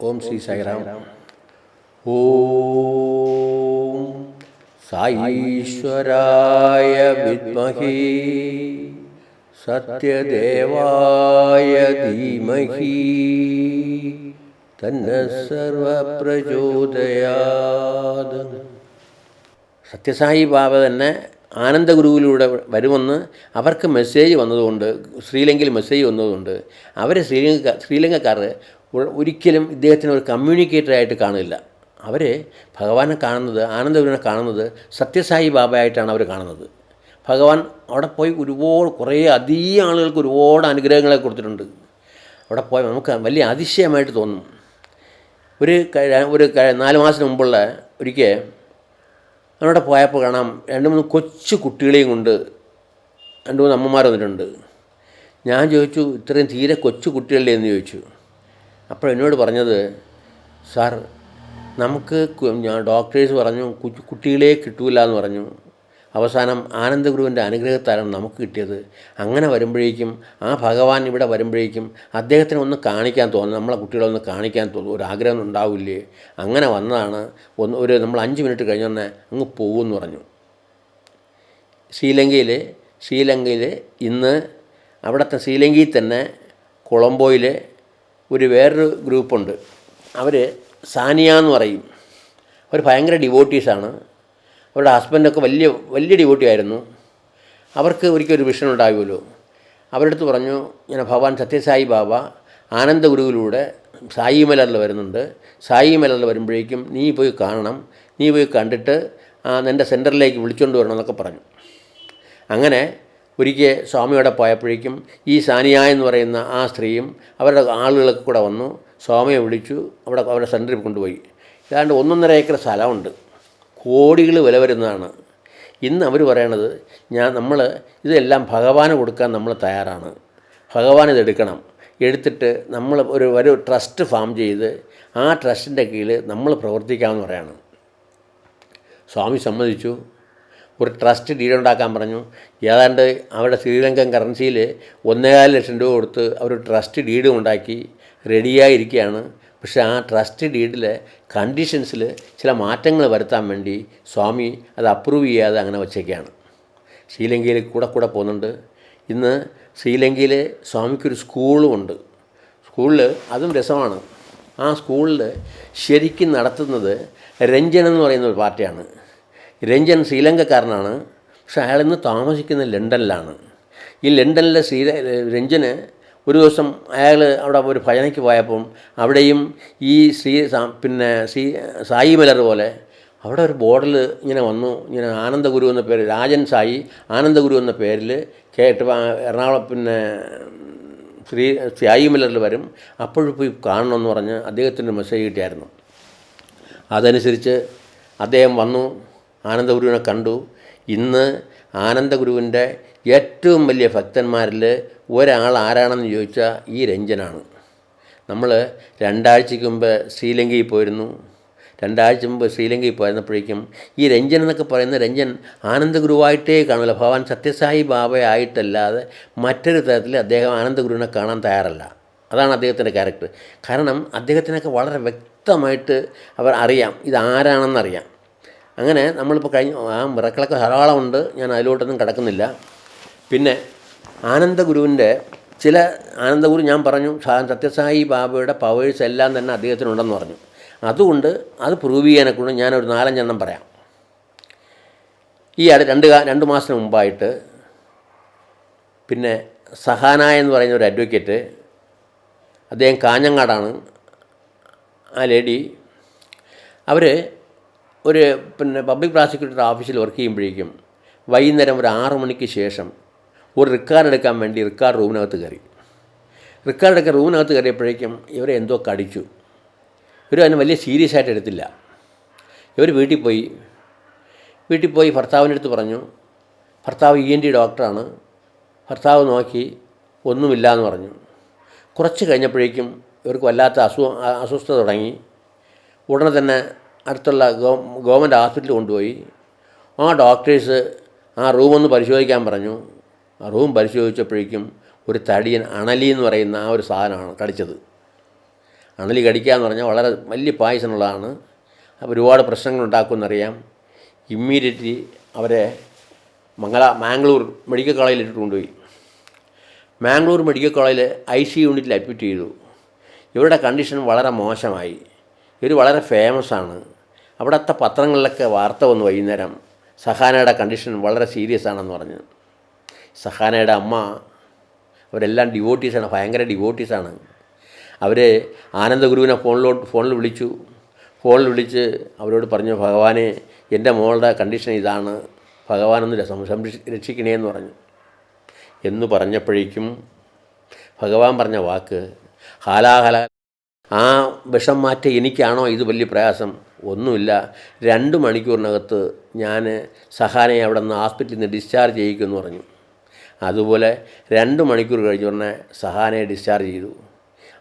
ഓം ശ്രീ സായിറാം ഓം സായീശ്വരായ വിദ്മഹി സത്യദേവായ ധീമഹി തന്ന സർവപ്രചോദയാത്. സത്യസായി ബാബ തന്നെ ആനന്ദഗുരുവിലൂടെ വരുമെന്ന് അവർക്ക് മെസ്സേജ് വന്നതുകൊണ്ട് ശ്രീലങ്കയിൽ മെസ്സേജ് വന്നതുകൊണ്ട് അവർ ശ്രീലങ്ക ശ്രീലങ്കക്കാർ ഒരിക്കലും ഇദ്ദേഹത്തിന് ഒരു കമ്മ്യൂണിക്കേറ്ററായിട്ട് കാണില്ല അവർ ഭഗവാനെ കാണുന്നത് ആനന്ദഗുരുവിനെ കാണുന്നത് സത്യസായി ബാബയായിട്ടാണ് അവർ കാണുന്നത്. ഭഗവാൻ അവിടെ പോയി ഒരുപാട് കുറേ അധികം ആളുകൾക്ക് ഒരുപാട് അനുഗ്രഹങ്ങളെ കൊടുത്തിട്ടുണ്ട്. അവിടെ പോയി നമുക്ക് വലിയ അതിശയമായിട്ട് തോന്നും. ഒരു ഒരു നാല് മാസത്തിന് മുമ്പുള്ള ഒരിക്കൽ അവിടെ പോയപ്പോൾ കാണാം രണ്ട് മൂന്ന് കൊച്ചു കുട്ടികളെയും കൊണ്ട് രണ്ട് മൂന്ന് അമ്മമാർ വന്നിട്ടുണ്ട്. ഞാൻ ചോദിച്ചു ഇത്രയും തീരെ കൊച്ചു കുട്ടികളല്ലേ? എന്ന് ചോദിച്ചു. അപ്പോൾ എന്നോട് പറഞ്ഞത് സാർ നമുക്ക് ഡോക്ടേഴ്സ് പറഞ്ഞു കുട്ടികളെ കിട്ടൂല എന്ന് പറഞ്ഞു. അവസാനം ആനന്ദഗുരുവിന്റെ അനുഗ്രഹത്താലാണ് നമുക്ക് കിട്ടിയത്. അങ്ങനെ വരുമ്പോഴേക്കും ആ ഭഗവാൻ ഇവിടെ വരുമ്പോഴേക്കും അദ്ദേഹത്തിന് ഒന്ന് കാണിക്കാൻ തോന്നും നമ്മളെ കുട്ടികളെ ഒന്ന് കാണിക്കാൻ തോന്നും ഒരു ആഗ്രഹം ഉണ്ടാവില്ലേ? അങ്ങനെ വന്നതാണ് ഒന്ന് ഒരു നമ്മൾ അഞ്ച് മിനിറ്റ് കഴിഞ്ഞൊന്നെ അങ്ങ് പോകുമെന്ന് പറഞ്ഞു. ശ്രീലങ്കയിൽ ശ്രീലങ്കയിൽ ഇന്ന് അവിടുത്തെ ശ്രീലങ്കയിൽ തന്നെ കൊളംബോയിൽ ഒരു വേറൊരു ഗ്രൂപ്പുണ്ട്. അവർ സാനിയ എന്ന് പറയും. അവർ ഭയങ്കര ഡിവോട്ടീസാണ് അവരുടെ ഹസ്ബൻഡൊക്കെ വലിയ വലിയ ഡിവോട്ടി ആയിരുന്നു. അവർക്ക് ഒരിക്കലും ഒരു വിഷൻ ഉണ്ടാകുമല്ലോ അവരുടെ അടുത്ത് പറഞ്ഞു ഞാൻ ഭഗവാൻ സത്യസായി ബാബ ആനന്ദഗുരുവിലൂടെ സായി മലറിൽ വരുന്നുണ്ട്. സായി മലറിൽ വരുമ്പോഴേക്കും നീ പോയി കാണണം. നീ പോയി കണ്ടിട്ട് നിന്റെ സെന്ററിലേക്ക് വിളിച്ചുകൊണ്ട് വരണം എന്നൊക്കെ പറഞ്ഞു. അങ്ങനെ ഒരിക്കൽ സ്വാമിയോടെ പോയപ്പോഴേക്കും ഈ സാനിയ എന്ന് പറയുന്ന ആ സ്ത്രീയും അവരുടെ ആളുകളൊക്കെ കൂടെ വന്നു. സ്വാമിയെ വിളിച്ചു. അവിടെ അവരുടെ സെന്ററിൽ കൊണ്ടുപോയി. ഏതാണ്ട് ഒന്നൊന്നര ഏക്കർ സ്ഥലമുണ്ട്. കോടികൾ വില വരുന്നതാണ്. ഇന്ന് അവർ പറയണത് ഞാൻ നമ്മൾ ഇതെല്ലാം ഭഗവാന് കൊടുക്കാൻ നമ്മൾ തയ്യാറാണ്. ഭഗവാൻ ഇതെടുക്കണം എടുത്തിട്ട് നമ്മൾ ഒരു ഒരു ട്രസ്റ്റ് ഫാം ചെയ്ത് ആ ട്രസ്റ്റിന്റെ കീഴിൽ നമ്മൾ പ്രവർത്തിക്കാമെന്ന് പറയാണ്. സ്വാമി സമ്മതിച്ചു. ഒരു ട്രസ്റ്റ് ഡീഡ് ഉണ്ടാക്കാൻ പറഞ്ഞു. ഏതാണ്ട് അവരുടെ ശ്രീലങ്കൻ കറൻസിയിൽ ഒന്നേകാൽ ലക്ഷം രൂപ കൊടുത്ത് അവർ ട്രസ്റ്റ് ഡീഡ് ഉണ്ടാക്കി റെഡിയായിരിക്കുകയാണ് പക്ഷേ ആ ട്രസ്റ്റ് ഡീഡിലെ കണ്ടീഷൻസിൽ ചില മാറ്റങ്ങൾ വരുത്താൻ വേണ്ടി സ്വാമി അത് അപ്രൂവ് ചെയ്യാതെ അങ്ങനെ വച്ചേക്കാണ്. ശ്രീലങ്കയിൽ കൂടെ കൂടെ പോകുന്നുണ്ട്. ഇന്ന് ശ്രീലങ്കയിൽ സ്വാമിക്കൊരു സ്കൂളും ഉണ്ട്. സ്കൂളിൽ അതും രസമാണ്. ആ സ്കൂളിൽ ശരിക്കും നടത്തുന്നത് രഞ്ജൻ എന്ന് പറയുന്ന ഒരു പാർട്ടിയാണ്. രഞ്ജൻ ശ്രീലങ്കക്കാരനാണ്. പക്ഷെ അയാൾ ഇന്ന് താമസിക്കുന്നത് ലണ്ടനിലാണ്. ഈ ലണ്ടനിലെ ശ്രീ രഞ്ജന് ഒരു ദിവസം അയാൾ അവിടെ ഒരു ഭജനയ്ക്ക് പോയപ്പം അവിടെയും ഈ ശ്രീ പിന്നെ ശ്രീ സായി മലർ പോലെ അവിടെ ഒരു ബോർഡിൽ ഇങ്ങനെ വന്നു. ഇങ്ങനെ ആനന്ദഗുരു എന്ന പേര് രാജൻ സായി ആനന്ദഗുരു എന്ന പേരിൽ കേട്ട് എറണാകുളം പിന്നെ ശ്രീ സായി മലറിൽ വരും. അപ്പോഴും പോയി കാണണമെന്ന് പറഞ്ഞ് അദ്ദേഹത്തിന്റെ മെസ്സേജ് കിട്ടിയായിരുന്നു. അതനുസരിച്ച് അദ്ദേഹം വന്നു. ആനന്ദഗുരുവിനെ കണ്ടു. ഇന്ന് ആനന്ദഗുരുവിന്റെ ഏറ്റവും വലിയ ഭക്തന്മാരിൽ ഒരാൾ ആരാണെന്ന് ചോദിച്ചാൽ ഈ രഞ്ജനാണ്. നമ്മൾ രണ്ടാഴ്ചയ്ക്ക് മുമ്പ് ശ്രീലങ്കയിൽ പോയിരുന്നു. രണ്ടാഴ്ച മുമ്പ് ശ്രീലങ്കയിൽ പോയിരുന്നപ്പോഴേക്കും ഈ രഞ്ജൻ എന്നൊക്കെ പറയുന്ന രഞ്ജൻ ആനന്ദഗുരുവായിട്ടേ കാണില്ല ഭഗവാൻ സത്യസായി ബാബയായിട്ടല്ലാതെ മറ്റൊരു തരത്തിൽ അദ്ദേഹം ആനന്ദഗുരുവിനെ കാണാൻ തയ്യാറല്ല. അതാണ് അദ്ദേഹത്തിന്റെ ക്യാരക്ടർ. കാരണം അദ്ദേഹത്തിനൊക്കെ വളരെ വ്യക്തമായിട്ട് അവർ അറിയാം. ഇതാരാണെന്നറിയാം അങ്ങനെ നമ്മളിപ്പോൾ കഴിഞ്ഞ ആ മിറക്കളൊക്കെ ധാരാളമുണ്ട് ഞാൻ അതിലോട്ടൊന്നും കിടക്കുന്നില്ല. പിന്നെ ആനന്ദഗുരുവിന്റെ ചില ആനന്ദഗുരു ഞാൻ പറഞ്ഞു സത്യസായി ബാബയുടെ പവേഴ്സ് എല്ലാം തന്നെ അദ്ദേഹത്തിനുണ്ടെന്ന് പറഞ്ഞു. അതുകൊണ്ട് അത് പ്രൂവ് ചെയ്യാനൊക്കെ കൊണ്ട് ഞാനൊരു നാലഞ്ചെണ്ണം പറയാം. ഈ രണ്ട് രണ്ട് മാസത്തിന് മുമ്പായിട്ട് പിന്നെ സഹാന എന്ന് പറയുന്ന ഒരു അഡ്വക്കേറ്റ് അദ്ദേഹം കാഞ്ഞങ്ങാടാണ്. ആ ലേഡി അവർ ഒരു പിന്നെ പബ്ലിക് പ്രോസിക്യൂട്ടർ ഓഫീസിൽ വർക്ക് ചെയ്യുമ്പോഴേക്കും വൈകുന്നേരം ഒരു ആറ് മണിക്ക് ശേഷം ഒരു റിക്കാർഡ് എടുക്കാൻ വേണ്ടി റിക്കാർഡ് റൂമിനകത്ത് കയറി. റിക്കാർഡ് എടുക്കാൻ റൂമിനകത്ത് കയറിയപ്പോഴേക്കും ഇവരെ എന്തോ കടിച്ചു. ഇവർ അതിന് വലിയ സീരിയസ് ആയിട്ട് എടുത്തില്ല. ഇവർ വീട്ടിൽ പോയി. വീട്ടിൽ പോയി ഭർത്താവിന്റെ അടുത്ത് പറഞ്ഞു ഭർത്താവ് ഇ എൻ ടി ഡോക്ടറാണ് ഭർത്താവ് നോക്കി ഒന്നുമില്ല എന്ന് പറഞ്ഞു. കുറച്ച് കഴിഞ്ഞപ്പോഴേക്കും ഇവർക്ക് വല്ലാത്ത അസു അസ്വസ്ഥത തുടങ്ങി. ഉടനെ തന്നെ അടുത്തുള്ള ഗവ ഗവൺമെന്റ് ഹോസ്പിറ്റലിൽ കൊണ്ടുപോയി. ആ ഡോക്ടേഴ്സ് ആ റൂമൊന്ന് പരിശോധിക്കാൻ പറഞ്ഞു. ആ റൂം പരിശോധിച്ചപ്പോഴേക്കും ഒരു തടിയൻ അണലി എന്ന് പറയുന്ന ആ ഒരു സാധനമാണ് കടിച്ചത്. അണലി കടിക്കുക എന്ന് പറഞ്ഞാൽ വളരെ വലിയ പായസമുള്ളതാണ് അപ്പോൾ ഒരുപാട് പ്രശ്നങ്ങൾ ഉണ്ടാക്കുമെന്നറിയാം ഇമ്മീഡിയറ്റ്ലി അവരെ മംഗള മാംഗ്ലൂർ മെഡിക്കൽ കോളേജിൽ ഇട്ടിട്ട് കൊണ്ടുപോയി. മാംഗ്ലൂർ മെഡിക്കൽ കോളേജിൽ ഐ സി യൂണിറ്റിൽ അഡ്മിറ്റ് ചെയ്തു. ഇവരുടെ കണ്ടീഷൻ വളരെ മോശമായി. ഇവർ വളരെ ഫേമസ് ആണ്. അവിടുത്തെ പത്രങ്ങളിലൊക്കെ വാർത്ത വന്നു വൈകുന്നേരം സഹാനയുടെ കണ്ടീഷൻ വളരെ സീരിയസ് ആണെന്ന് പറഞ്ഞു. സഹാനയുടെ അമ്മ അവരെല്ലാം ഡിവോട്ടീസാണ് ഭയങ്കര ഡിവോട്ടീസാണ് അവർ ആനന്ദഗുരുവിനെ ഫോണിലോട്ട് ഫോണിൽ വിളിച്ചു. ഫോണിൽ വിളിച്ച് അവരോട് പറഞ്ഞു ഭഗവാനെ എന്റെ മോളുടെ കണ്ടീഷൻ ഇതാണ്. ഭഗവാനൊന്ന് സംരക്ഷി എന്ന് പറഞ്ഞു. എന്ന് പറഞ്ഞപ്പോഴേക്കും ഭഗവാൻ പറഞ്ഞ വാക്ക് ഹാലാഹല ആ വിഷം മാറ്റ എനിക്കാണോ? ഇത് വലിയ പ്രയാസം. ഒന്നുമില്ല. രണ്ട് മണിക്കൂറിനകത്ത് ഞാൻ സഹാനയെ അവിടെ നിന്ന് ഹോസ്പിറ്റലിൽ നിന്ന് ഡിസ്ചാർജ് ചെയ്യിക്കുമെന്ന് പറഞ്ഞു. അതുപോലെ രണ്ട് മണിക്കൂർ കഴിഞ്ഞ ഉടനെ സഹാനയെ ഡിസ്ചാർജ് ചെയ്തു.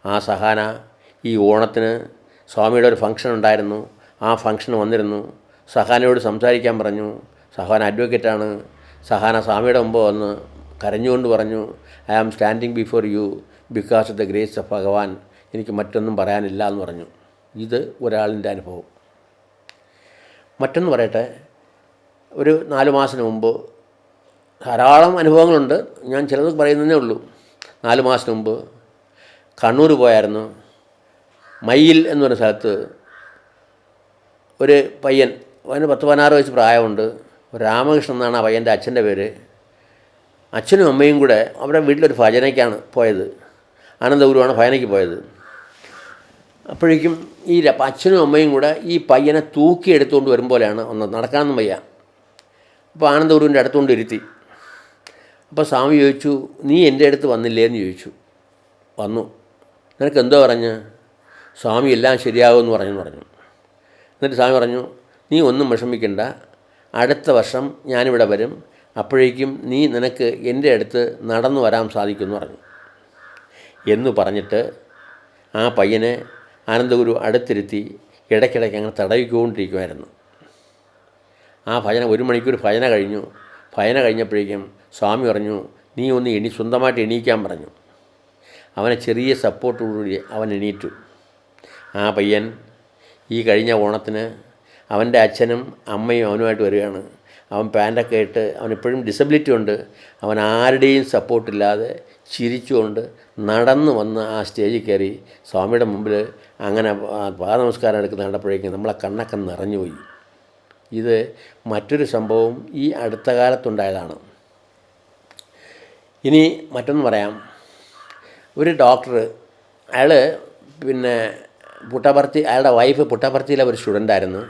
ആ സഹാന ഈ ഓണത്തിന് സ്വാമിയുടെ ഒരു ഫംഗ്ഷൻ ഉണ്ടായിരുന്നു. ആ ഫംഗ്ഷന് വന്നിരുന്നു. സഹാനയോട് സംസാരിക്കാൻ പറഞ്ഞു. സഹാന അഡ്വക്കേറ്റാണ് സഹാന സ്വാമിയുടെ മുമ്പ് വന്ന് കരഞ്ഞുകൊണ്ട് പറഞ്ഞു I am standing before you because of the grace of Bhagavan. എനിക്ക് മറ്റൊന്നും പറയാനില്ല എന്ന് പറഞ്ഞു. ഇത് ഒരാളിന്റെ അനുഭവം. മറ്റൊന്ന് പറയട്ടെ ഒരു നാല് മാസത്തിന് മുമ്പ് ധാരാളം അനുഭവങ്ങളുണ്ട്. ഞാൻ ചിലത് പറയുന്നതേ ഉള്ളൂ. നാല് മാസത്തിന് മുമ്പ് കണ്ണൂർ പോയായിരുന്നു. മയിൽ എന്ന് പറഞ്ഞ സ്ഥലത്ത് ഒരു പയ്യൻ അവന് പത്ത് പതിനാറ് വയസ്സ് പ്രായമുണ്ട്. രാമകൃഷ്ണൻ എന്നാണ് ആ പയ്യന്റെ അച്ഛന്റെ പേര്. അച്ഛനും അമ്മയും കൂടെ അവരുടെ വീട്ടിലൊരു ഭജനയ്ക്കാണ് പോയത്. ആനന്ദഗുരുവാണ് ഭജനയ്ക്ക് പോയത്. അപ്പോഴേക്കും ഈ അച്ഛനും അമ്മയും കൂടെ ഈ പയ്യനെ തൂക്കി എടുത്തുകൊണ്ട് വരും പോലെയാണ് ഒന്ന് നടക്കാനൊന്നും വയ്യ. അപ്പോൾ ആനന്ദഗുരുവിന്റെ അടുത്തുകൊണ്ട് ഇരുത്തി. അപ്പോൾ സ്വാമി ചോദിച്ചു നീ എന്റെ അടുത്ത് വന്നില്ലേ എന്ന് ചോദിച്ചു. വന്നു. നിനക്ക് എന്തോ പറഞ്ഞ്? സ്വാമി എല്ലാം ശരിയാകുമെന്ന് പറഞ്ഞു പറഞ്ഞു. എന്നിട്ട് സ്വാമി പറഞ്ഞു നീ ഒന്നും വിഷമിക്കണ്ട. അടുത്ത വർഷം ഞാനിവിടെ വരും. അപ്പോഴേക്കും നീ നിനക്ക് എന്റെ അടുത്ത് നടന്നു വരാൻ സാധിക്കുമെന്ന് പറഞ്ഞു. എന്ന് പറഞ്ഞിട്ട് ആ പയ്യനെ ആനന്ദഗുരു അടുത്തിരുത്തി ഇടയ്ക്കിടയ്ക്ക് അങ്ങനെ തടവിക്കൊണ്ടിരിക്കുമായിരുന്നു ആ ഭജന ഒരു മണിക്കൂർ ഭജന കഴിഞ്ഞു. ഭജന കഴിഞ്ഞപ്പോഴേക്കും സ്വാമി പറഞ്ഞു നീ ഒന്ന് എണീ സ്വന്തമായിട്ട് എണീക്കാൻ പറഞ്ഞു. അവനെ ചെറിയ സപ്പോർട്ടോടുകൂടി അവൻ എണീറ്റു. ആ പയ്യൻ ഈ കഴിഞ്ഞ ഓണത്തിന് അവന്റെ അച്ഛനും അമ്മയും അവനുമായിട്ട് വരികയാണ്. അവൻ പാന്റൊക്കെ ഇട്ട് അവനിപ്പോഴും ഡിസബിലിറ്റി ഉണ്ട്. അവൻ ആരുടെയും സപ്പോർട്ടില്ലാതെ ചിരിച്ചുകൊണ്ട് നടന്നു വന്ന് ആ സ്റ്റേജിൽ കയറി സ്വാമിയുടെ മുമ്പിൽ അങ്ങനെ പാദനമസ്കാരം എടുക്കുന്ന കണ്ടപ്പോഴേക്കും നമ്മളെ കണ്ണൊക്കെ നിറഞ്ഞുപോയി. ഇത് മറ്റൊരു സംഭവം ഈ അടുത്ത കാലത്തുണ്ടായതാണ്. ഇനി മറ്റൊന്ന് പറയാം. ഒരു ഡോക്ടർ അയാൾ പിന്നെ പുട്ടപർത്തി അയാളുടെ വൈഫ് പുട്ടപർത്തിയിലെ ഒരു സ്റ്റുഡന്റായിരുന്നു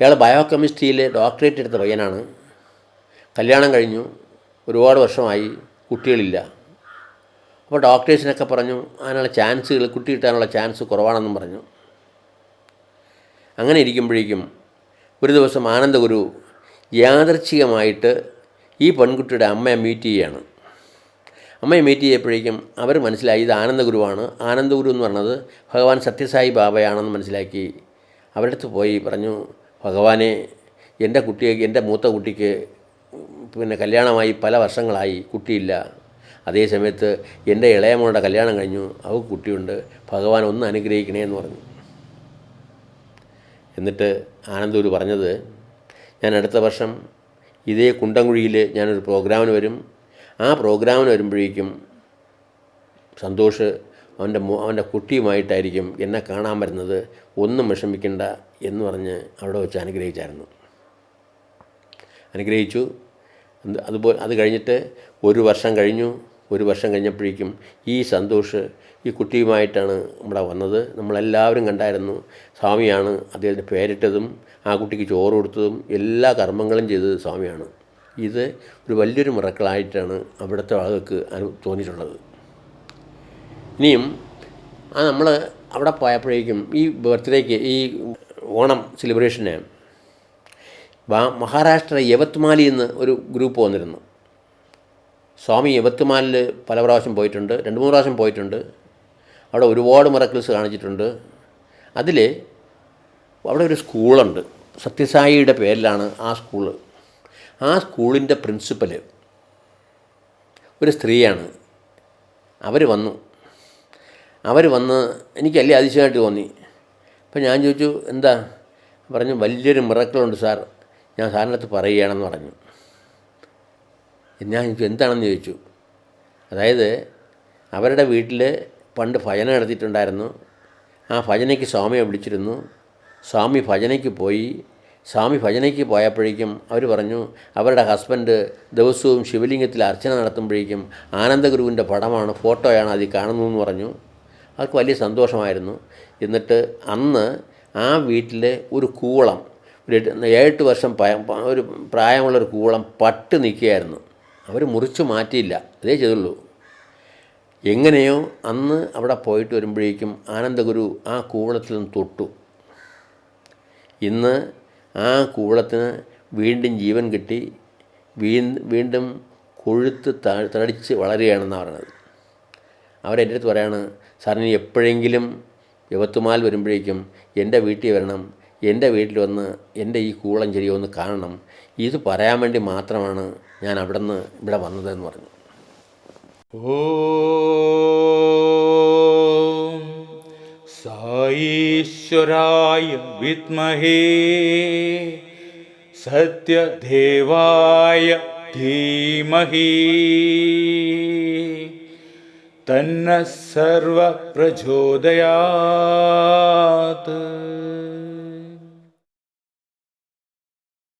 ഇയാൾ ബയോകെമിസ്ട്രിയിൽ ഡോക്ടറേറ്റ് എടുത്ത പയ്യനാണ്. കല്യാണം കഴിഞ്ഞു. ഒരുപാട് വർഷമായി. കുട്ടികളില്ല. അപ്പോൾ ഡോക്ടേഴ്സിനൊക്കെ പറഞ്ഞു അതിനുള്ള ചാൻസുകൾ കുട്ടി കിട്ടാനുള്ള ചാൻസ് കുറവാണെന്നും പറഞ്ഞു. അങ്ങനെ ഇരിക്കുമ്പോഴേക്കും ഒരു ദിവസം ആനന്ദഗുരു യാദർച്ഛികമായിട്ട് ഈ പെൺകുട്ടിയുടെ അമ്മയെ മീറ്റ് ചെയ്യുകയാണ്. അമ്മയെ മീറ്റ് ചെയ്യപ്പോഴേക്കും അവർ മനസ്സിലായി ഇത് ആനന്ദഗുരുവാണ്. ആനന്ദഗുരു എന്ന് പറഞ്ഞത് ഭഗവാൻ സത്യസായി ബാബയാണെന്ന് മനസ്സിലാക്കി അവരുടെ അടുത്ത് പോയി പറഞ്ഞു ഭഗവാനെ എന്റെ കുട്ടിയെ എന്റെ മൂത്ത കുട്ടിക്ക് പിന്നെ കല്യാണമായി പല വർഷങ്ങളായി കുട്ടിയില്ല. അതേ സമയത്ത് എന്റെ ഇളയമോളുടെ കല്യാണം കഴിഞ്ഞു. അവൾക്ക് കുട്ടിയുണ്ട്. ഭഗവാൻ ഒന്ന് അനുഗ്രഹിക്കണേ എന്ന് പറഞ്ഞു. എന്നിട്ട് ആനന്ദൂര് പറഞ്ഞത് ഞാൻ അടുത്ത വർഷം ഇതേ കുണ്ടംകുഴിയിൽ ഞാനൊരു പ്രോഗ്രാമിന് വരും. ആ പ്രോഗ്രാമിന് വരുമ്പോഴേക്കും സന്തോഷ് അവന്റെ അവന്റെ കുട്ടിയുമായിട്ടായിരിക്കും എന്നെ കാണാൻ വരുന്നത്. ഒന്നും വിഷമിക്കണ്ട എന്ന് പറഞ്ഞ് അവിടെ വെച്ച് അനുഗ്രഹിച്ചായിരുന്നു. അനുഗ്രഹിച്ചു. അതുപോലെ അത് കഴിഞ്ഞിട്ട് ഒരു വർഷം കഴിഞ്ഞു. ഒരു വർഷം കഴിഞ്ഞപ്പോഴേക്കും ഈ സന്തോഷ് ഈ കുട്ടിയുമായിട്ടാണ് ഇവിടെ വന്നത്. നമ്മളെല്ലാവരും കണ്ടായിരുന്നു. സ്വാമിയാണ് അദ്ദേഹത്തിന് പേരിട്ടതും ആ കുട്ടിക്ക് ചോറ് കൊടുത്തതും എല്ലാ കർമ്മങ്ങളും ചെയ്തത് സ്വാമിയാണ്. ഇത് ഒരു വലിയൊരു മിറക്കളായിട്ടാണ് അവിടുത്തെ ആളുകൾക്ക് അനു തോന്നിയിട്ടുള്ളത്. ഇനിയും ആ നമ്മൾ അവിടെ പോയപ്പോഴേക്കും ഈ ബർത്ത്ഡേക്ക് ഈ ഓണം സെലിബ്രേഷന് മഹാരാഷ്ട്ര യവത്മാലിൽ നിന്ന് ഒരു ഗ്രൂപ്പ് വന്നിരുന്നു. സ്വാമി യവത്മാലിൽ പല പ്രാവശ്യം പോയിട്ടുണ്ട് രണ്ട് മൂന്ന് പ്രാവശ്യം പോയിട്ടുണ്ട്. അവിടെ ഒരുപാട് മിറക്കിൾസ് കാണിച്ചിട്ടുണ്ട്. അതിൽ അവിടെ ഒരു സ്കൂളുണ്ട്. സത്യസായിയുടെ പേരിലാണ് ആ സ്കൂൾ ആ സ്കൂളിന്റെ പ്രിൻസിപ്പൽ ഒരു സ്ത്രീയാണ്. അവർ വന്നു. അവർ വന്ന് എനിക്കല്ലേ അതിശയമായിട്ട് തോന്നി. അപ്പം ഞാൻ ചോദിച്ചു എന്താ? പറഞ്ഞു വലിയൊരു മിറക്കളുണ്ട് സാർ. ഞാൻ സാറിന്റെ അടുത്ത് പറയുകയാണെന്ന് പറഞ്ഞു. ഞാൻ ചോദിച്ചു എന്താണെന്ന്? ചോദിച്ചു. അതായത് അവരുടെ വീട്ടിൽ പണ്ട് ഭജന നടത്തിയിട്ടുണ്ടായിരുന്നു. ആ ഭജനയ്ക്ക് സ്വാമിയെ വിളിച്ചിരുന്നു. സ്വാമി ഭജനയ്ക്ക് പോയി. സ്വാമി ഭജനയ്ക്ക് പോയപ്പോഴേക്കും അവർ പറഞ്ഞു അവരുടെ ഹസ്ബൻഡ് ദിവസവും ശിവലിംഗത്തിൽ അർച്ചന നടത്തുമ്പോഴേക്കും ആനന്ദഗുരുവിന്റെ പടമാണ് ഫോട്ടോയാണ് അതിൽ കാണുന്നതെന്ന് പറഞ്ഞു. അവർക്ക് വലിയ സന്തോഷമായിരുന്നു. എന്നിട്ട് അന്ന് ആ വീട്ടിലെ ഒരു കൂളം ഒരു ഏഴെട്ട് വർഷം ഒരു പ്രായമുള്ള ഒരു പ്രായമുള്ളൊരു കൂളം പട്ട് നിൽക്കുകയായിരുന്നു. അവർ മുറിച്ച് മാറ്റിയില്ല. അതേ ചെയ്തുള്ളൂ. എങ്ങനെയോ അന്ന് അവിടെ പോയിട്ട് വരുമ്പോഴേക്കും ആനന്ദഗുരു ആ കൂവളത്തിൽ നിന്ന് തൊട്ടു. ഇന്ന് ആ കൂവളത്തിന് വീണ്ടും ജീവൻ കിട്ടി. വീണ്ടും കൊഴുത്ത് തടിച്ച് വളരുകയാണെന്നാണ് പറയണത് അവരെന്റെ അടുത്ത് പറയാണ് സാറിന് ഇനി എപ്പോഴെങ്കിലും യവത്തുമാൽ വരുമ്പോഴേക്കും എന്റെ വീട്ടിൽ വരണം എന്റെ വീട്ടിൽ വന്ന് എന്റെ ഈ കൂളഞ്ചേരി ഒന്ന് കാണണം. ഇത് പറയാൻ വേണ്ടി മാത്രമാണ് ഞാൻ അവിടെ നിന്ന് ഇവിടെ വന്നതെന്ന് പറഞ്ഞു. ഓ സായീശ്വരായ വിദ്മഹേ സത്യദേവായ ധീമഹീ. തന്ന സർവ പ്രചോദയാത്